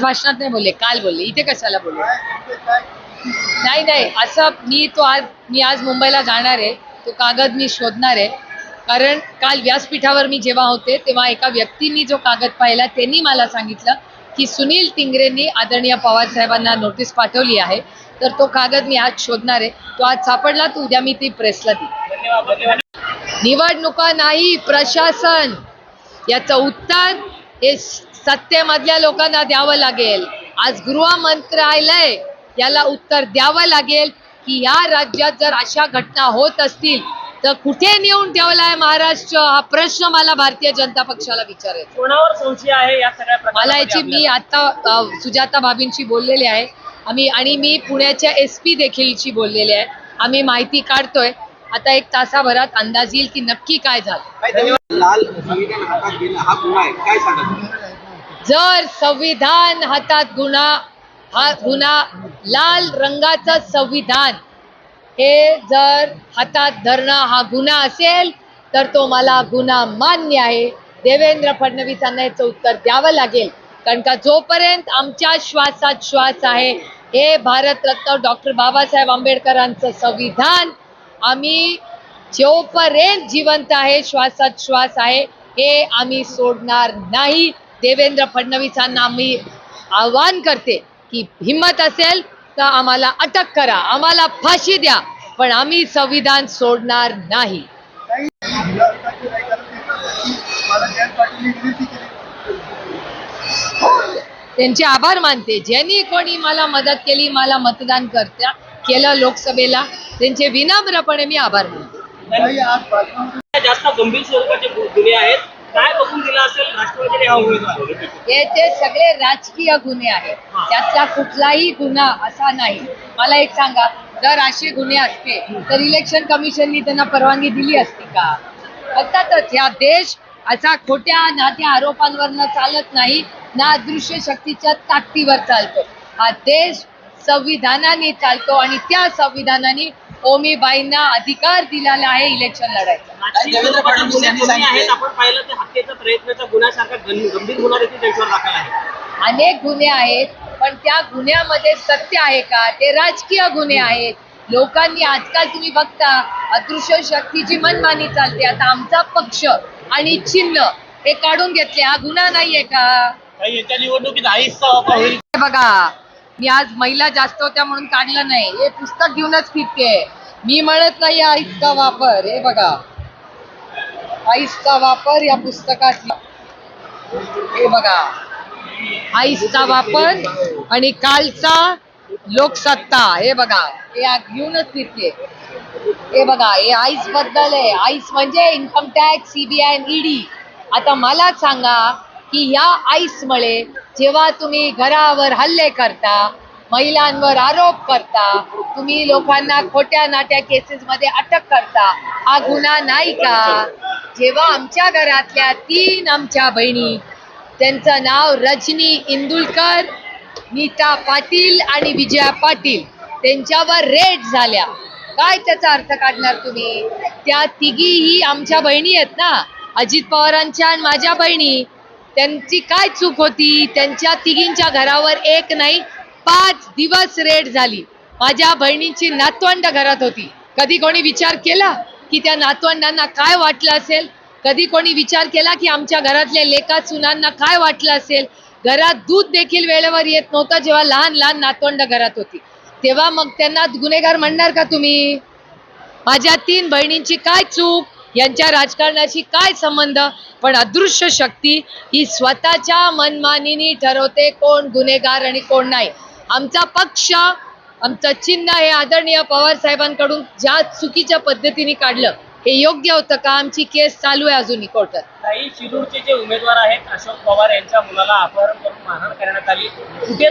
भाषणात नाही बोलले काल बोलले. इथे कशाला बोलले? नाही नाही. असं मी तो आज मी आज मुंबईला जाणार आहे. तो कागद मी शोधणार आहे. कारण काल व्यासपीठावर मी जेव्हा होते तेव्हा एका व्यक्तींनी जो कागद पाहिला त्यांनी मला सांगितलं की सुनील टिंगरेंनी आदरणीय पवार साहेबांना नोटीस पाठवली आहे. तर तो कागद मी आज शोधणार आहे. तो आज सापडला तर उद्या मी ती प्रेसला देईन निवडणुका नाही प्रशासन. याचं उत्तर हे सत्तेमधल्या लोकांना द्यावं लागेल. आज गृह मंत्रालय याला उत्तर द्यावं लागेल की या राज्यात जर अशा घटना होत असतील तर कुठे नेऊन ठेवलाय महाराष्ट्र? हा प्रश्न मला भारतीय जनता पक्षाला विचारायचा. कोणावर संशय आहे या सगळ्या मला याची मी आता सुजाता भाभींशी बोललेले आहे. आम्ही आणि मी पुण्याच्या एस पी देखीलशी बोललेले आहे. आम्ही माहिती काढतोय. आता एक तासाभरात अंदाज येईल की नक्की काय झालं. लाल हा गुन्हा आहे. काय सांगत? जर संविधान हातात गुन्हा हा गुन्हा लाल रंगाचं संविधान हे जर हातात धरणं हा गुन्हा असेल तर तो मला गुन्हा मान्य आहे. देवेंद्र फडणवीसांना याचं उत्तर द्यावं लागेल. कारण का जोपर्यंत आमच्या श्वासात श्वास आहे हे भारतरत्न डॉक्टर बाबासाहेब आंबेडकरांचं संविधान आम्ही जोपर्यंत जिवंत आहे श्वासात श्वास आहे हे आम्ही सोडणार नाही. देवेंद्र फडणवीसांना आम्ही आवाहन करते की हिंमत असेल तर आम्हाला अटक करा आम्हाला फाशी द्या पण आम्ही संविधान सोडणार नाही. त्यांचे आभार मानते. ज्यांनी कोणी मला मदत केली मला मतदान करता केलं लोकसभेला त्यांचे विनम्रपणे मी आभार मानते. जास्त गंभीर स्वरूपाचे गुन्हे आहेत. काय बघून दिला असेल? राष्ट्रवादीने हा उमेदवार? सगळे राजकीय गुन्हे आहेत त्यातला कुठलाही गुन्हा असा नाही. मला एक सांगा जर असे गुन्हे असते तर इलेक्शन कमिशननी त्यांना परवानगी दिली असती का? अर्थातच ह्या देश असा खोट्या नात्या आरोपांवरनं चालत नाही ना अदृश्य शक्तीच्या ताकदीवर चालतो. हा देश संविधानाने चालतो आणि त्या संविधानाने ओमीबाईंना अधिकार दिलेला आहे इलेक्शन लढायचा. देवेंद्र फडणवीस यांनी सांगितले- आपण पाहिलं तर हत्येचा प्रयत्नाचा गुन्ह्यासारखा गं- गंभीर गुन्हा देखील त्यांच्यावर दाखल आहे. अनेक गुन्हे आहेत पण त्या गुन्ह्यामध्ये सत्य आहे का? ते राजकीय गुन्हे आहेत. लोकांनी आजकाल तुम्ही बघता अदृश्य शक्तीची मनमानी चालते आता आमचा पक्ष आणि चिन्ह हे काढून घेतले. हा गुन्हा नाहीये का? काही येत्या निवडणुकीत आईचा वापर होईल हे बघा मी आज महिला जास्त होत्या म्हणून काढलं नाही. हे पुस्तक घेऊनच फिरते. मी म्हणत नाही आईसचा वापर. हे बघा. आईसचा वापर या पुस्तकात हे बघा. आईसचा वापर आणि कालचा लोकसत्ता. हे बघा. हे घेऊनच फिरते. हे बघा. हे आईसबद्दल आहे. आईस म्हणजे इन्कम टॅक्स सीबीआय ईडी आता मला सांगा की ह्या आईसमुळे जेव्हा तुम्ही घरावर हल्ले करता महिलांवर आरोप करता तुम्ही लोकांना खोट्या नाट्या केसेस मध्ये अटक करता हा गुन्हा नाही का? जेव्हा आमच्या घरातल्या तीन आमच्या बहिणी त्यांचं नाव रजनी इंदुलकर नीता पाटील आणि विजया पाटील त्यांच्यावर रेड झाल्या. काय त्याचा अर्थ काढणार तुम्ही? त्या तिघीही आमच्या बहिणी आहेत ना? अजित पवारांच्या आणि माझ्या बहिणी. त्यांची काय चूक होती? त्यांच्या तिघींच्या घरावर एक नाही पाच दिवस रेड झाली. माझ्या बहिणींची नातवंड घरात होती. कधी कोणी विचार केला की त्या नातवंडांना काय वाटलं असेल? कधी कोणी विचार केला की आमच्या घरातल्या लेखा सुनांना काय वाटलं असेल? घरात दूध देखील वेळेवर येत नव्हतं जेव्हा लहान लहान नातवंड घरात होती. तेव्हा मग त्यांना गुन्हेगार म्हणणार का तुम्ही? माझ्या तीन बहिणींची काय चूक? यांच्या राजकारणाशी काय संबंध? पण अदृश्य शक्ती ही स्वतःच्या मनमानीनी ठरवते कोण गुन्हेगार आणि कोण नाही. आमचा पक्ष आमचं चिन्ह हे आदरणीय पवार साहेबांकडून ज्या चुकीच्या पद्धतीने काढलं हे योग्य होतं का? आमची केस चालू आहे अजूनही कोर्टात काही शिरूरचे जे उमेदवार आहेत अशोक पवार यांच्या मुलाला अपहरण करून मारहाण करण्यात आली. कुठे